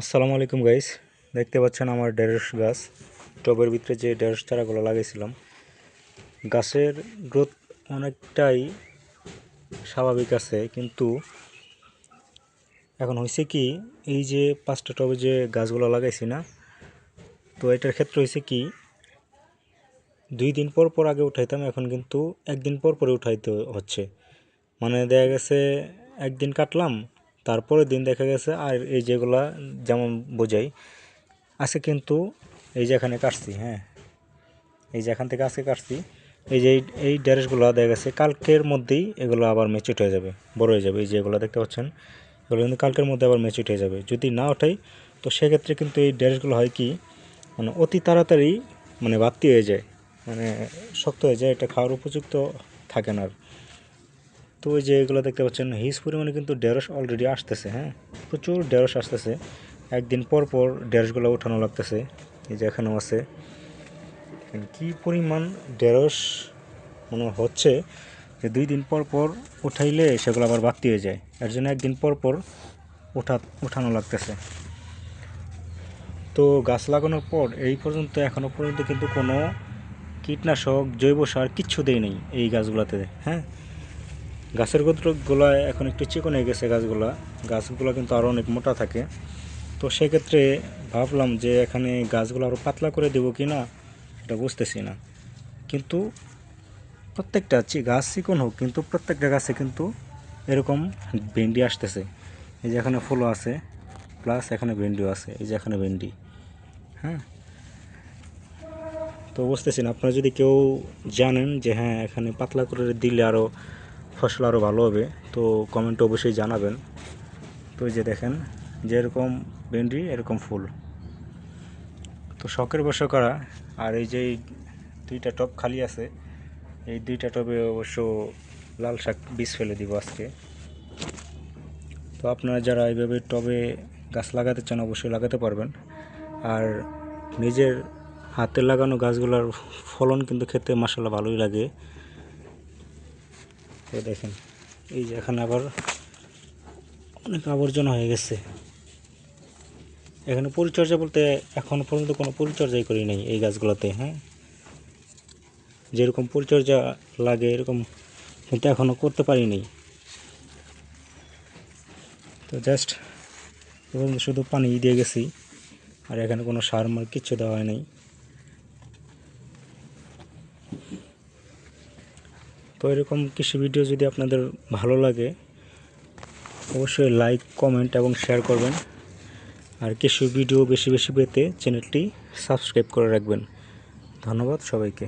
আসসালামু আলাইকুম গাইস দেখতে পাচ্ছেন আমার ঢেঁড়স গাছ। টবের ভিতরে যে ঢেঁড়স চারাগুলো লাগিয়েছিলাম গাছের গ্রোথ অনেকটাই স্বাভাবিক আছে, কিন্তু এখন হয়েছে কি, এই যে পাঁচটা টবে যে গাছগুলো লাগাইছি না, তো এটার ক্ষেত্রে হয়েছে কি, দুই দিন পর পর আগে উঠাইতাম, এখন কিন্তু একদিন পর পরে উঠাইতে হচ্ছে। মানে দেখা গেছে, একদিন কাটলাম তারপরের দিন দেখা গেছে, আর এই যেগুলা যেমন বোঝাই, আজকে কিন্তু এই যে এখানে কাটছি হ্যাঁ এই যে এখান থেকে আজকে কাটছি, এই যে এই- ড্রেসগুলো দেখা গেছে, কালকের মধ্যেই এগুলো আবার মেচুট হয়ে যাবে, বড় হয়ে যাবে, এই যে এগুলো দেখতে পাচ্ছেন, এগুলো কিন্তু কালকের মধ্যে আবার মেচুট হয়ে যাবে, যদি না ওঠাই, তো সেক্ষেত্রে কিন্তু এই ড্রেসগুলো হয় কি মানে অতি তাড়াতাড়ি মানে বাড়তি হয়ে যায় মানে শক্ত হয়ে যায়, এটা খাওয়ার উপযুক্ত থাকে না আর। তো ওই যে এগুলো দেখতে পাচ্ছেন, হিউজ পরিমাণে কিন্তু ঢেঁড়স অলরেডি আসতেছে হ্যাঁ? প্রচুর ঢেঁড়স আসতেছে। একদিন পর পর ঢেঁড়সগুলো উঠানো লাগতেছে। এই যে এখানেও আছে। কি পরিমাণ ঢেঁড়স মানে হচ্ছে যে দুই দিন পর পর উঠাইলে সেগুলো আবার বাড়তি হয়ে যায়। এর জন্য একদিন পর পর উঠা উঠানো লাগতেছে। তো গাছ লাগানোর পর এই পর্যন্ত এখনও পর্যন্ত কিন্তু কোনো কীটনাশক, জৈব সার কিচ্ছু দেয় নেই এই গাছগুলোতে হ্যাঁ? গাছের গোত্রগুলো এখন একটু চিকন হয়ে গেছে গাছগুলা। গাছগুলো কিন্তু আরও অনেক মোটা থাকে। তো সেক্ষেত্রে ভাবলাম যে এখানে গাছগুলো আরও পাতলা করে দেবো কি না, এটা বুঝতেছি না। কিন্তু প্রত্যেকটা গাছ চিকন হোক, কিন্তু প্রত্যেকটা গাছে কিন্তু এরকম ভেন্ডি আসতেছে। এই যে এখানে ফুলও আছে, প্লাস এখানে ভেন্ডিও আছে, এই যে এখানে ভেন্ডি। হ্যাঁ? তো বুঝতেছি না, আপনারা যদি কেউ জানেন যে হ্যাঁ এখানে পাতলা করে দিলে আরও ফসল আরও ভালো হবে, তো কমেন্টে অবশ্যই জানাবেন। তো যে দেখেন যে এরকম ভেন্ডি, এরকম ফুল। তো শখের বসে করা, আর এই যে দুইটা টব খালি আছে, এই দুইটা টবে অবশ্য লাল শাক বীজ ফেলে দিব আজকে। তো আপনারা যারা এইভাবে টবে গাছ লাগাতে চান, অবশ্যই লাগাতে পারবেন। আর নিজের হাতে লাগানো গাছগুলোর ফলন কিন্তু খেতে মাসাল্লাহ ভালোই লাগে। তো দেখেন, এই যে এখানে আবার অনেক আবর্জনা হয়ে গেছে। এখানে পরিচর্যা বলতে এখন পর্যন্ত কোনো পরিচর্যাই করি নাই এই গাছগুলোতে হ্যাঁ? যেরকম পরিচর্যা লাগে, এরকম কিন্তু এখনও করতে পারিনি তো জাস্ট শুধু পানি দিয়ে গেছি, আর এখানে কোনো সার মার কিচ্ছু দেওয়া হয় নাই। এরকম কৃষি ভিডিও যদি আপনাদের ভালো লাগে, অবশ্যই লাইক কমেন্ট এবং শেয়ার করবেন। আর কিছু ভিডিও বেশি বেশি পেতে চ্যানেলটি সাবস্ক্রাইব করে রাখবেন। ধন্যবাদ সবাইকে।